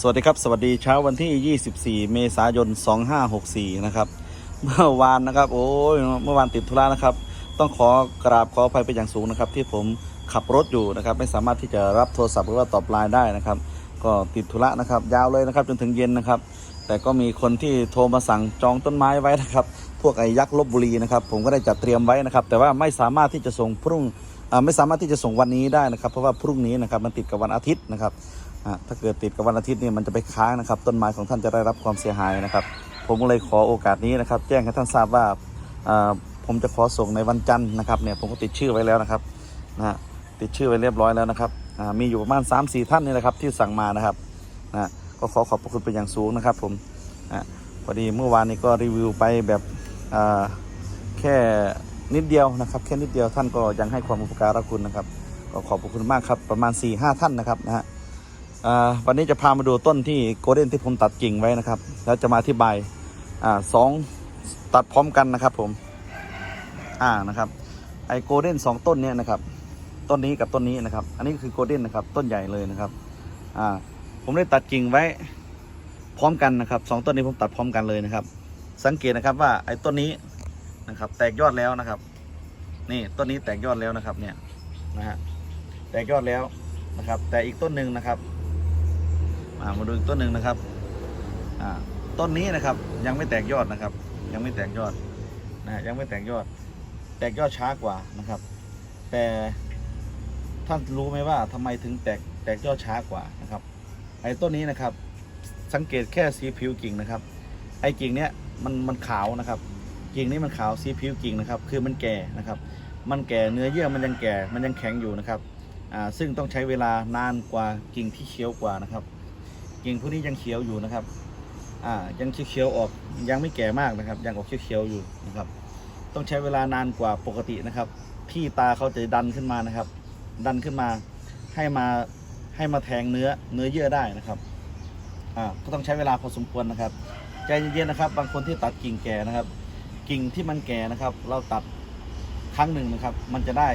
สวัสดีครับ สวัสดีเช้าวันที่ 24 เมษายน 2564 นะครับ เมื่อวานนะครับ โอ้ยเมื่อวานติดธุระนะครับ ต้องขอกราบขออภัยเป็นอย่างสูงนะครับ ที่ผมขับรถอยู่นะครับ ไม่สามารถที่จะรับโทรศัพท์หรือว่าตอบไลน์ได้นะครับ ก็ติดธุระนะครับ ยาวเลยนะครับจนถึงเย็นนะครับ แต่ก็มีคนที่โทรมาสั่งจองต้นไม้ไว้นะครับ พวกไอ้ยักษ์ลบบุรีนะครับ ผมก็ได้จัดเตรียมไว้นะครับ แต่ว่าไม่สามารถที่จะส่งพรุ่งไม่สามารถที่จะส่งวันนี้ได้นะครับ เพราะว่าพรุ่งนี้นะครับมันติดกับวันอาทิตย์นะครับ ถ้าเกิดติดกับวันอาทิตย์นี่มันจะไปค้างนะครับ ต้นไม้ของท่านจะได้รับความเสียหายนะครับ ผมก็เลยขอโอกาสนี้นะครับ แจ้งให้ท่านทราบว่าผมจะขอส่งในวันจันทร์นะครับเนี่ยผมก็ติดชื่อไว้แล้วนะครับนะติดชื่อไว้เรียบร้อยแล้วนะครับมีอยู่ประมาณ 3 4 ท่านนี่แหละครับที่สั่งมานะครับนะก็ขอขอบพระคุณเป็นอย่างสูงนะครับ ผมอะพอดีเมื่อวานนี้ก็รีวิวไปแบบแค่นิดเดียวนะครับ แค่นิดเดียวท่านก็ยังให้ความอุปการะคุณนะครับ ก็ขอบพระคุณมากครับประมาณ4-5ท่านนะครับนะฮะ วันนี้จะพามาดูต้นที่โกลเด้นที่ผมตัดกิ่งไว้นะครับ แล้วจะมาอธิบายอ่าสองตัดพร้อมกันนะครับผม อ่านะครับไอโกลเด้นสองต้นเนี่ยนะครับต้นนี้กับต้นนี้นะครับ อันนี้คือโกลเด้นนะครับต้นใหญ่เลยนะครับอ่าผมได้ตัดกิ่งไว้พร้อมกันนะครับสองต้นนี้ผมตัดพร้อมกันเลยนะครับ สังเกตนะครับว่าไอ้ต้นนี้นะครับ แตกยอดแล้วนะครับ นี่ต้นนี้แตกยอดแล้วนะครับเนี่ยนะฮะแตกยอดแล้วนะครับ แต่อีกต้นหนึ่งนะครับ อ่ามาดูอีกต้นหนึ่งนะครับอ่าต้นนี้นะครับยังไม่แตกยอดนะครับ ยังไม่แตกยอดนะยังไม่แตกยอด แตกยอดช้ากว่านะครับ แต่ท่านรู้ไหมว่าทำไมถึงแตกแตกยอดช้ากว่านะครับ ไอ้ต้นนี้นะครับ สังเกตแค่สีผิวกิ่งนะครับ ไอ้กิ่งเนี้ยมันมันขาวนะครับกิ่งนี้มันขาวสีผิวกิ่งนะครับ คือมันแก่นะครับ มันแก่เนื้อเยื่อมันยังแก่มันยังแข็งอยู่นะครับอ่าซึ่งต้องใช้เวลานานกว่ากิ่งที่เขียวกว่านะครับ กิ่งพวกนี้ยังเขียวอยู่นะครับ อ่า ยังเขียวๆออก ยังไม่แก่มากนะครับ ยังออกเขียวๆอยู่นะครับ ต้องใช้เวลานานกว่าปกตินะครับ ที่ตาเขาจะดันขึ้นมานะครับ ดันขึ้นมา ให้มา ให้มาแทงเนื้อ เนื้อเยื่อได้นะครับ อ่า ก็ต้องใช้เวลาพอสมควรนะครับ ใจเย็นๆนะครับ บางคนที่ตัดกิ่งแก่นะครับ กิ่งที่มันแก่นะครับ เราตัดครั้งหนึ่งนะครับ มันจะได้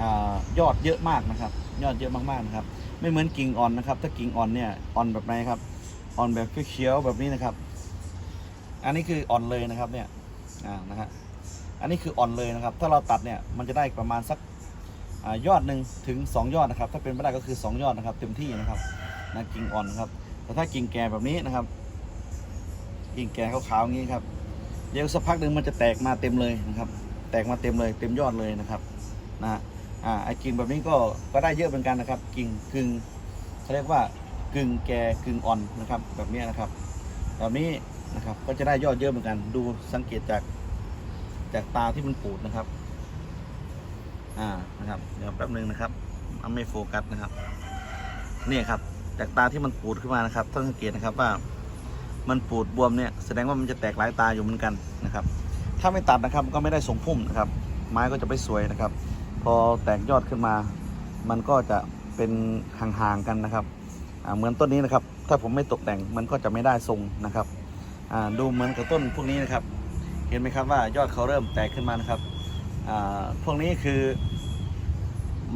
อ่ายอดเยอะมากนะครับ ยอดเยอะมากๆนะครับ ไม่เหมือนกิ่งอ่อนนะครับ ถ้ากิ่งอ่อนเนี่ยอ่อนแบบไหนครับอ่อนแบบเขียวๆแบบนี้นะครับ อันนี้คืออ่อนเลยนะครับเนี่ยอ่านะฮะอันนี้คืออ่อนเลยนะครับ ถ้าเราตัดเนี่ยมันจะได้ประมาณสักอยอดหนึ่งถึง 2 ยอดนะครับ ถ้าเป็นไม่ได้ก็คือ 2 ยอดนะครับ เต็มที่นะครับนะกิ่งอ่อนนะครับ แต่ถ้ากิ่งแก่แบบนี้นะครับ กิ่งแก่ขาวๆอย่างนี้ครับเดี๋ยวสักพักหนึ่งมันจะแตกมาเต็มเลยนะครับ แตกมาเต็มเลย เต็มยอดเลยนะครับนะฮะ อ่าไอ้กิ่งแบบนี้ก็ก็ได้เยอะเหมือนกันนะครับ กิ่งกึ่งเขาเรียกว่ากึ่งแก่กึ่งอ่อนนะครับ แบบนี้นะครับ แบบนี้นะครับก็จะได้ยอดเยอะเหมือนกัน ดูสังเกตจากจากตาที่มันปูดนะครับ อ่านะครับเดี๋ยวแป๊บนึงนะครับมันไม่โฟกัสนะครับนี่ครับจากตาที่มันปูดขึ้นมานะครับต้องสังเกตนะครับว่ามันปูดบวมเนี่ยแสดงว่ามันจะแตกหลายตาอยู่เหมือนกันนะครับ ถ้าไม่ตัดนะครับก็ไม่ได้ทรงพุ่มนะครับ ไม้ก็จะไม่สวยนะครับ พอแตกยอดขึ้นมา มันก็จะเป็นห่างๆกันนะครับเหมือนต้นนี้นะครับ ถ้าผมไม่ตกแต่งมันก็จะไม่ได้ทรงนะครับดูเหมือนกับต้นพวกนี้นะครับ เห็นไหมครับว่ายอดเขาเริ่มแตกขึ้นมานะครับพวกนี้คือ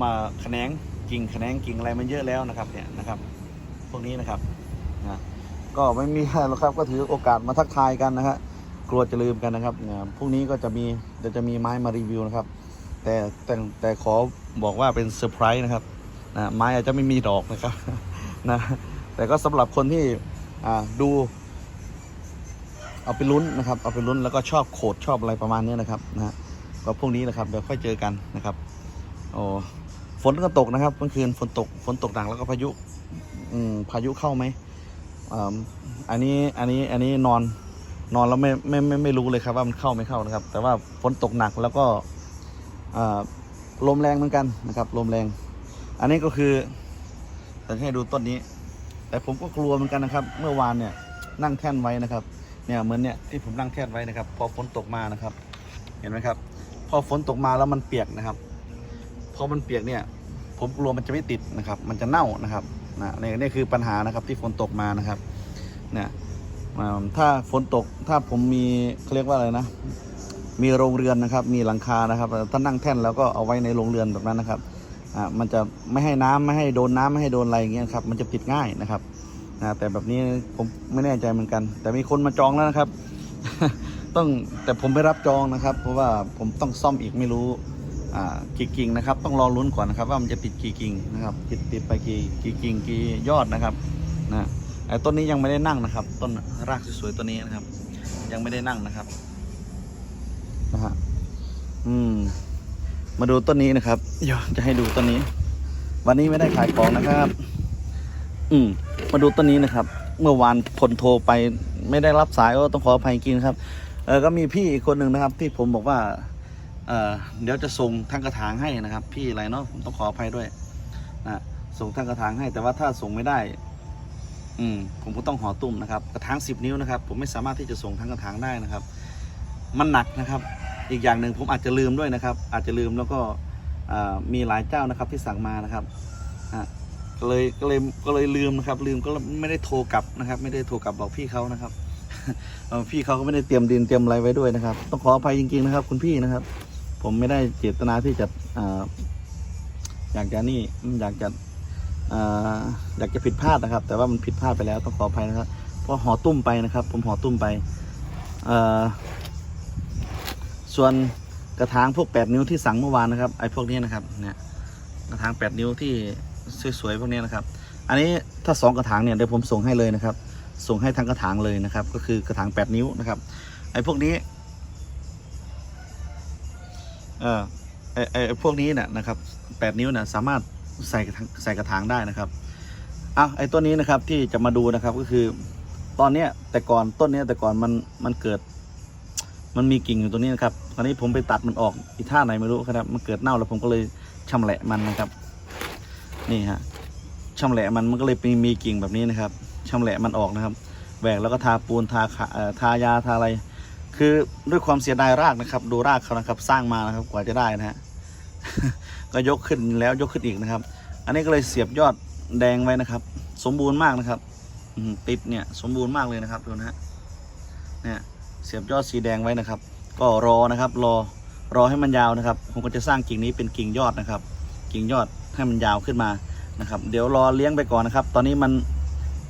มาแขนงกิ่งแขนงกิ่งอะไรมันเยอะแล้วนะครับเนี่ยนะครับ พวกนี้นะครับนะก็ไม่มีอะไรหรอกครับก็ถือโอกาสมาทักทายกันนะฮะกลัวจะลืมกันนะครับพรุ่งนี้ก็จะมีเดี๋ยวจะมีไม้มารีวิวนะครับ แต่แต่แต่ขอบอกว่าเป็นเซอร์ไพรส์นะครับนะไม้อาจจะไม่มีดอกนะครับนะแต่ก็สำหรับคนที่ดู เอาไปลุ้นนะครับ เอาไปลุ้นแล้วก็ชอบโขดชอบอะไรประมาณนี้นะครับนะก็พรุ่งนี้นะครับเดี๋ยวค่อยเจอกันนะครับโอ้ฝนก็ตกนะครับเมื่อคืนฝนตกฝนตกหนักแล้วก็พายุอืมพายุเข้าไหมอ่าอันนี้อันนี้อันนี้นอนนอนแล้วไม่ไม่ไม่ไม่รู้เลยครับว่ามันเข้าไม่เข้านะครับ แต่ว่าฝนตกหนักแล้วก็ ลมแรงเหมือนกันนะครับ ลมแรง อันนี้ก็คือแต่ให้ดูต้นนี้ แต่ผมก็กลัวเหมือนกันนะครับ เมื่อวานเนี่ยนั่งแท่นไว้นะครับ เนี่ยเหมือนเนี่ยที่ผมนั่งแท่นไว้นะครับ พอฝนตกมานะครับ เห็นไหมครับ พอฝนตกมาแล้วมันเปียกนะครับ พอมันเปียกเนี่ย ผมกลัวมันจะไม่ติดนะครับ มันจะเน่านะครับนะนี่นี่คือปัญหานะครับที่ฝนตกมานะครับ เนี่ยถ้าฝนตกถ้าผมมีเขาเรียกว่าอะไรนะ มีโรงเรือนนะครับ มีหลังคานะครับถ้านั่งแท่นแล้วก็เอาไว้ในโรงเรือนแบบนั้นนะครับอ่ามันจะไม่ให้น้ำไม่ให้โดนน้ำไม่ให้โดนอะไรอย่างเงี้ยครับมันจะติดง่ายนะครับนะแต่แบบนี้ผมไม่แน่ใจเหมือนกัน แต่มีคนมาจองแล้วนะครับ ต้องแต่ผมไปรับจองนะครับ เพราะว่าผมต้องซ่อมอีกไม่รู้อ่ากี่กิ่งนะครับ ต้องรอลุ้นก่อนนะครับ ว่ามันจะติดกี่กิ่งนะครับติดติดไปกี่กี่กิ่งกี่ยอดนะครับนะไอ้ต้นนี้ยังไม่ได้นั่งนะครับ ต้นรากสวยๆต้นนี้นะครับ ยังไม่ได้นั่งนะครับ นะฮะอืม มาดูต้นนี้นะครับเดี๋ยวจะให้ดูต้นนี้ วันนี้ไม่ได้ขายของนะครับ อืม มาดูต้นนี้นะครับ เมื่อวานพลโทรไปไม่ได้รับสายก็ต้องขออภัยจริงๆครับเออก็มีพี่อีกคนหนึ่งนะครับ ที่ผมบอกว่า เออเดี๋ยวจะส่งทั้งกระถางให้นะครับ พี่อะไรเนาะผมต้องขออภัยด้วยนะส่งทั้งกระถางให้ แต่ว่าถ้าส่งไม่ได้ อืม ผมก็ต้องห่อตุ้มนะครับ กระถางสิบนิ้วนะครับ ผมไม่สามารถที่จะส่งทั้งกระถางได้นะครับ มันหนักนะครับ อีกอย่างหนึ่งผมอาจจะลืมด้วยนะครับ อาจจะลืมแล้วก็มีหลายเจ้านะครับที่สั่งมานะครับก็เลยก็เลยก็เลยลืมนะครับ ลืมก็ไม่ได้โทรกลับนะครับ ไม่ได้โทรกลับบอกพี่เขานะครับพี่เขาก็ไม่ได้เตรียมดินเตรียมอะไรไว้ด้วยนะครับ ต้องขออภัยจริงๆนะครับ คุณพี่นะครับ ผมไม่ได้เจตนาที่จะอยากจะนี่อยากจะอยากจะผิดพลาดนะครับ แต่ว่ามันผิดพลาดไปแล้วต้องขออภัยนะครับเพราะห่อตุ้มไปนะครับ ผมห่อตุ้มไปเอ่อ ส่วนกระถางพวก 8 นิ้วที่สั่งเมื่อวานนะครับไอ้พวกนี้นะครับเนี่ยกระถาง 8 นิ้วที่สวยๆพวกนี้นะครับ อันนี้ถ้า 2 กระถางเนี่ยเดี๋ยวผมส่งให้เลยนะครับ ส่งให้ทั้งกระถางเลยนะครับ ก็คือกระถาง 8 นิ้วนะครับไอ้พวกนี้เออไอ้ไอ้ไอ้พวกนี้เนี่ยนะครับ 8 นิ้วเนี่ยสามารถใส่กระถางใส่กระถางได้นะครับอะไอ้ต้นนี้นะครับที่จะมาดูนะครับก็คือ ตอนเนี้ยแต่ก่อนต้นเนี้ยแต่ก่อนมันมันเกิด มันมีกิ่งอยู่ตรงนี้นะครับตอนนี้ผมไปตัดมันออกอีท่าไหนไม่รู้ครับ มันเกิดเน่าแล้วผมก็เลยชำแหละมันนะครับ นี่ฮะชำแหละมันมันก็เลยมีมีกิ่งแบบนี้นะครับชำแหละมันออกนะครับแหวกแล้วก็ทาปูนทาขาทายาทาอะไร คือด้วยความเสียดายรากนะครับ ดูรากเขานะครับ สร้างมานะครับกว่าจะได้นะฮะก็ยกขึ้นแล้วยกขึ้นอีกนะครับ อันนี้ก็เลยเสียบยอดแดงไว้นะครับ สมบูรณ์มากนะครับติดเนี่ยสมบูรณ์มากเลยนะครับดูนะฮะเนี่ย เสียบยอดสีแดงไว้นะครับ ก็รอนะครับ รอรอให้มันยาวนะครับ ผมก็จะสร้างกิ่งนี้เป็นกิ่งยอดนะครับ กิ่งยอดให้มันยาวขึ้นมานะครับ เดี๋ยวรอเลี้ยงไปก่อนนะครับ ตอนนี้มัน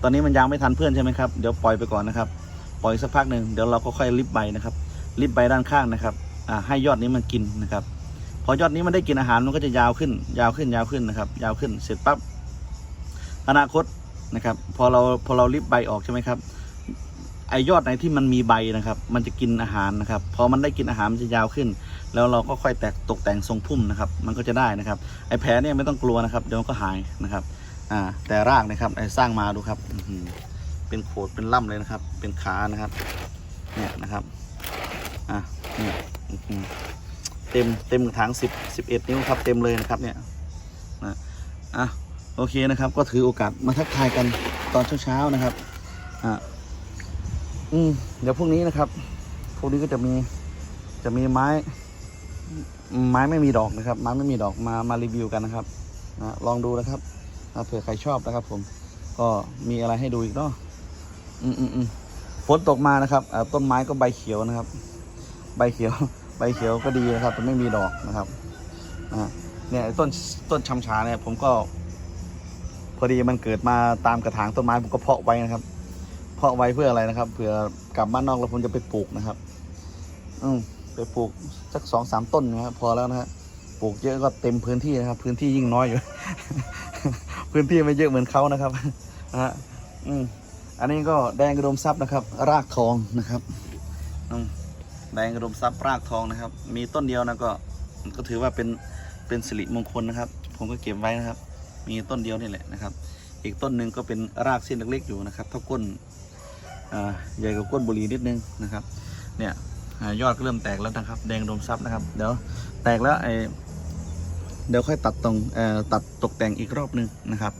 ตอนนี้มันยางไม่ทันเพื่อนใช่ไหมครับเดี๋ยวปล่อยไปก่อนนะครับ ปล่อยสักพักหนึ่งเดี๋ยวเราก็ค่อยริบใบนะครับริบใบด้านข้างนะครับอ่าให้ยอดนี้มันกินนะครับ พอยอดนี้มันได้กินอาหารมันก็จะยาวขึ้น ยาวขึ้นยาวขึ้นนะครับ ยาวขึ้นเสร็จปั๊บอนาคตนะครับ พอเราพอเราริบใบออกใช่ไหมครับ ไอยอดไหนที่มันมีใบนะครับ มันจะกินอาหารนะครับ พอมันได้กินอาหารมันจะยาวขึ้น แล้วเราก็ค่อยแตกตกแต่งทรงพุ่มนะครับ มันก็จะได้นะครับ ไอแผลเนี่ยไม่ต้องกลัวนะครับ เดี๋ยวก็หายนะครับ อ่า แต่รากนะครับ ไอสร้างมาดูครับอืเป็นโขด เป็นล่ำเลยนะครับ เป็นขานะครับ เนี่ยนะครับ อะเนี่ยเต็ม เต็มกระถางสิบสิบเอ็ดนิ้วครับ เต็มเลยนะครับ เนี่ยนะอะ โอเคนะครับ ก็ถือโอกาสมาทักทายกันตอนเช้าๆนะครับ อ่า อืมเดี๋ยวพรุ่งนี้นะครับ พวกนี้ก็จะมีจะมีไม้ ไม้ไม่มีดอกนะครับ ไม้ไม่มีดอกมามารีวิวกันนะครับนะลองดูนะครับอ่าเผื่อใครชอบนะครับ ผม ก็มีอะไรให้ดูอีกเนาะอืมอืมอืมฝนตกมานะครับต้นไม้ก็ใบเขียวนะครับ ใบเขียว ใบเขียวก็ดีนะครับแต่ไม่มีดอกนะครับอ่าเนี่ยต้นต้นชำชาเนี่ย ผมก็ พอดีมันเกิดมาตามกระถางต้นไม้ผมก็เพาะไว้นะครับ เพาะไว้เพื่ออะไรนะครับเผื่อกลับบ้านนอกแล้วผมจะไปปลูกนะครับ อืมไปปลูกสักสองสามต้นนะครับพอแล้วนะฮะปลูกเยอะก็เต็มพื้นที่นะครับ พื้นที่ยิ่งน้อยอยู่ พื้นที่ไม่เยอะเหมือนเขานะครับนะฮะอืมอันนี้ก็แดงกระดมทรัพย์นะครับ รากทองนะครับอืมแดงกระดมทรัพย์รากทองนะครับ มีต้นเดียวนะก็ก็ถือว่าเป็นเป็นสิริมงคลนะครับ ผมก็เก็บไว้นะครับ มีต้นเดียวนี่แหละนะครับ อีกต้นหนึ่งก็เป็นรากเส้นเล็กๆอยู่นะครับ เท่าก้น ใหญ่กว่าก้นบุหรี่นิดนึงนะครับ เนี่ยอยอดก็เริ่มแตกแล้วนะครับ แดงดมซับนะครับ เดี๋ยวแตกแล้วไอเดี๋ยวค่อยตัดตรงตัดตกแต่งอีกรอบนึงนะครับ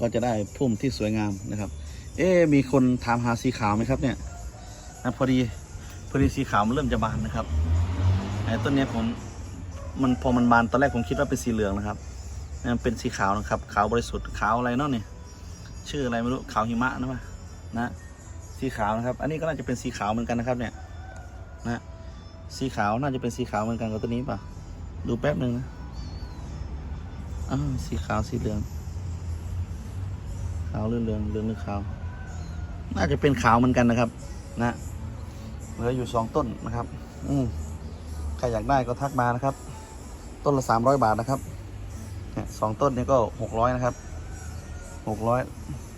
ก็จะได้พุ่มที่สวยงามนะครับ เอ๊มีคนถามหาสีขาวไหมครับเนี่ยนะพอดีพอดีสีขาวมันเริ่มจะบานนะครับไอ้ต้นนี้ผมมันพอมันบานตอนแรกผมคิดว่าเป็นสีเหลืองนะครับเนี่ยมันเป็นสีขาวนะครับ ขาวบริสุทธิ์ขาวอะไรเนาะเนี่ยชื่ออะไรไม่รู้ขาวหิมะนะวะนะ สีขาวนะครับ อันนี้ก็น่าจะเป็นสีขาวเหมือนกันนะครับ เนี่ย นะสีขาวน่าจะเป็นสีขาวเหมือนกันกับตัวนี้ป่ะ ดูแป๊บหนึ่งนะอ้าวสีขาวสีเหลือง ขาวหรือเหลืองเหลืองหรือขาว น่าจะเป็นขาวเหมือนกันนะครับ นะเหลืออยู่สองต้นนะครับ อืมใครอยากได้ก็ทักมานะครับ ต้นละสามร้อยบาทนะครับเนี่ยสองต้นนี้ก็หกร้อยนะครับหกร้อย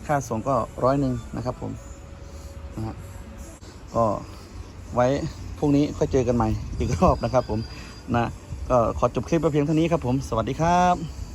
ค่าส่งก็ร้อยหนึ่งนะครับผม นะฮะก็ไว้พรุ่งนี้ค่อยเจอกันใหม่อีกรอบนะครับผมนะก็ขอจบคลิปไปเพียงเท่านี้ครับผมสวัสดีครับ